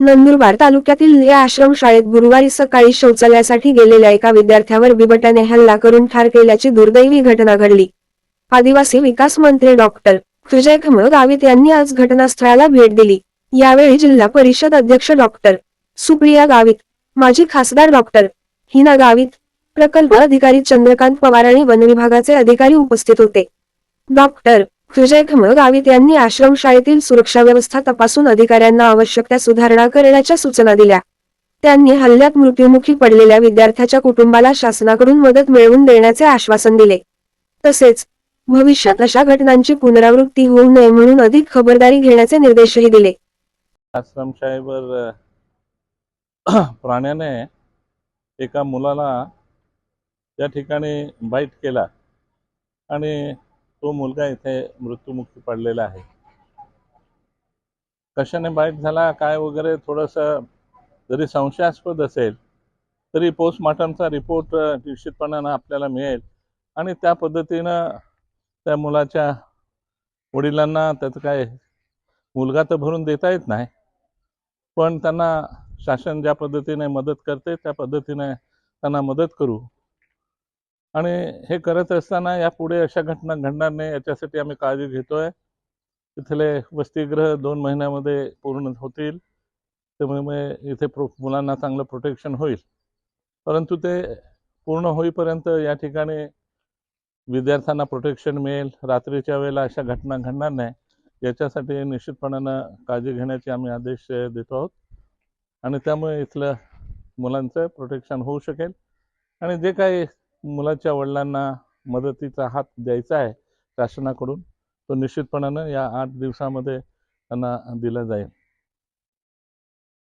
नंदुरबार तालुक्यातील या आश्रमशाळेत गुरुवारी सकाळी शौचालयासाठी गेलेल्या एका विद्यार्थ्यावर बिबट्याने हल्ला करून ठार केल्याची दुर्दैवी घटना घडली. आदिवासी विकास मंत्री डॉक्टर विजय कमळ गावित यांनी आज घटनास्थळाला भेट दिली. यावेळी जिल्हा परिषद अध्यक्ष डॉक्टर सुप्रिया गावित माजी खासदार डॉक्टर हिना गावित प्रकल्प अधिकारी चंद्रकांत पवार आणि वन विभागाचे अधिकारी उपस्थित होते. डॉक्टर विजय कमळ गावित यांनी आश्रमशाळेतील सुरक्षा व्यवस्था तपासून अधिकाऱ्यांना आवश्यक त्या सुधारणा करण्याच्या सूचना दिल्या. त्यांनी हल्ल्यात मृत्युमुखी पडलेल्या विद्यार्थ्याच्या कुटुंबाला शासनाकडून मदत मिळवून देण्याचे आश्वासन दिले. तसेच भविष्यात अशा घटनांची पुनरावृत्ती होऊ नये म्हणून अधिक खबरदारी घेण्याचे निर्देशही दिले. आश्रमशाळेवर प्राण्याने एका मुलाला त्या ठिकाणी बाईट केला. आणि तो मुलगा इथे मृत्यूमुखी पडलेला आहे. कशाने बाईट झाला काय वगैरे थोडंसं जरी संशयास्पद असेल तरी पोस्टमॉर्टमचा रिपोर्ट निश्चितपणानं आपल्याला मिळेल. आणि त्या पद्धतीनं त्या मुलाच्या वडिलांना त्याचं काय मुलगा तर भरून देता येत नाही पण त्यांना शासन ज्या पद्धतीने मदत करते त्या पद्धतीने त्यांना मदत करू. आणि हे करत असताना यापुढे अशा घटना घडणार नाही याच्यासाठी आम्ही काळजी घेतोय. इथले वसतिगृह दोन महिन्यामध्ये पूर्ण होतील. त्यामुळे इथे प्रो मुलांना चांगलं प्रोटेक्शन होईल. परंतु ते पूर्ण होईपर्यंत या ठिकाणी विद्यार्थ्यांना प्रोटेक्शन मिळेल. रात्रीच्या वेळेला अशा घटना घडणार नाही. याच्यासाठी निश्चितपणानं काळजी घेण्याचे आम्ही आदेश देतो आहोत. आणि त्यामुळे इथलं मुलांचं प्रोटेक्शन होऊ शकेल. आणि जे काही मुलाच्या वडिलांना मदतीचा हात द्यायचा आहे शासनाकडून तो निश्चितपणानं या आठ दिवसामध्ये त्यांना दिला जाईल.